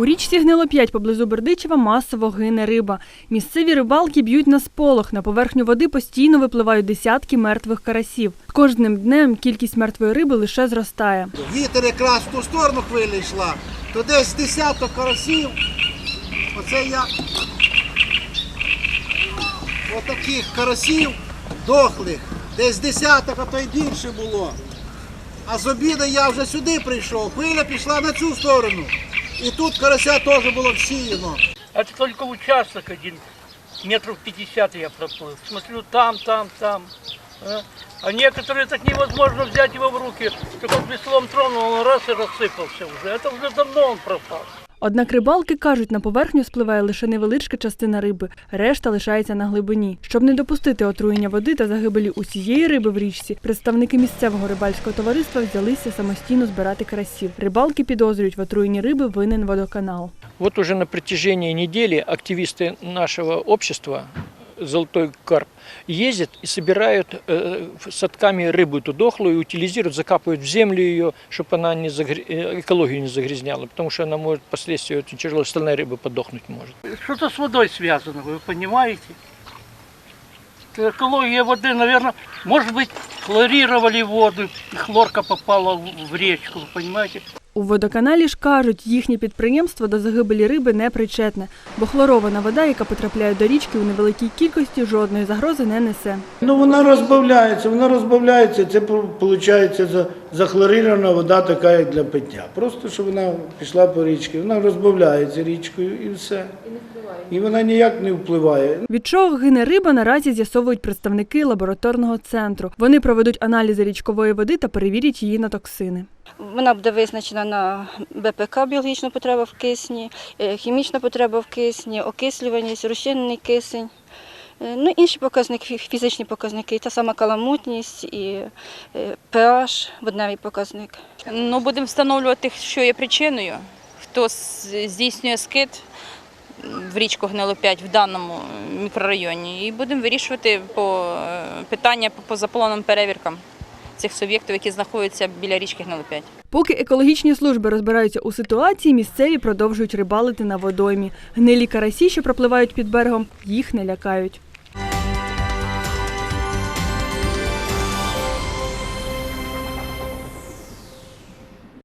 У річці Гнилоп'ять поблизу Бердичева масово гине риба. Місцеві рибалки б'ють на сполох. На поверхню води постійно випливають десятки мертвих карасів. Кожним днем кількість мертвої риби лише зростає. Вітер якраз в ту сторону хвиля йшла, то десь десяток карасів. Оце я отаких карасів дохлих. Десь десяток, а то й більше було. А з обіду я вже сюди прийшов. Хвиля пішла на цю сторону. І тут карася теж було всіяно. Это только участок один, метров 50 я проплыл. Смотрю, там, там, там. А, а некоторые так невозможно взять его в руки. Только он веслом тронул, он раз и рассыпался уже. Это уже давно он пропал. Однак рибалки кажуть, на поверхню спливає лише невеличка частина риби, решта лишається на глибині. Щоб не допустити отруєння води та загибелі усієї риби в річці, представники місцевого рибальського товариства взялися самостійно збирати карасів. Рибалки підозрюють в отруєнні риби винен водоканал. Вот уже на протяжении недели активисты нашего общества «Золотой карп» ездят и собирают э, садками рыбу эту дохлую, утилизируют, закапывают в землю ее, чтобы она не загря- э, экологию не загрязняла, потому что она может впоследствии очень тяжело, остальная рыба подохнуть может. Что-то с водой связано, вы понимаете? Это Экология воды, наверное, может быть, хлорировали воду, и хлорка попала в- в речку, вы понимаете? У водоканалі ж кажуть, їхнє підприємство до загибелі риби не причетне, бо хлорована вода, яка потрапляє до річки у невеликій кількості, жодної загрози не несе. Ну вона розбавляється, вона розбавляється. Це виходить за, захлорирована вода, така як для пиття. Просто що вона пішла по річці, вона розбавляється річкою і все. І не впливає. І вона ніяк не впливає. Від чого гине риба, наразі з'ясовують представники лабораторного центру. Вони проведуть аналізи річкової води та перевірять її на токсини. Вона буде визначена на БПК, біологічна потреба в кисні, е, хімічна потреба в кисні, окислюваність, розчинений кисень. Е, Ну, інші показники, фізичні показники, та сама каламутність і е, pH, водневий показник. Ну, будемо встановлювати, що є причиною, хто здійснює скид в річку Гнилоп'ять в даному мікрорайоні. І будемо вирішувати по е, питання по позаплановим перевіркам цих суб'єктів, які знаходяться біля річки Гнилоп'ять. Поки екологічні служби розбираються у ситуації, місцеві продовжують рибалити на водоймі. Гнилі карасі, що пропливають під берегом, їх не лякають.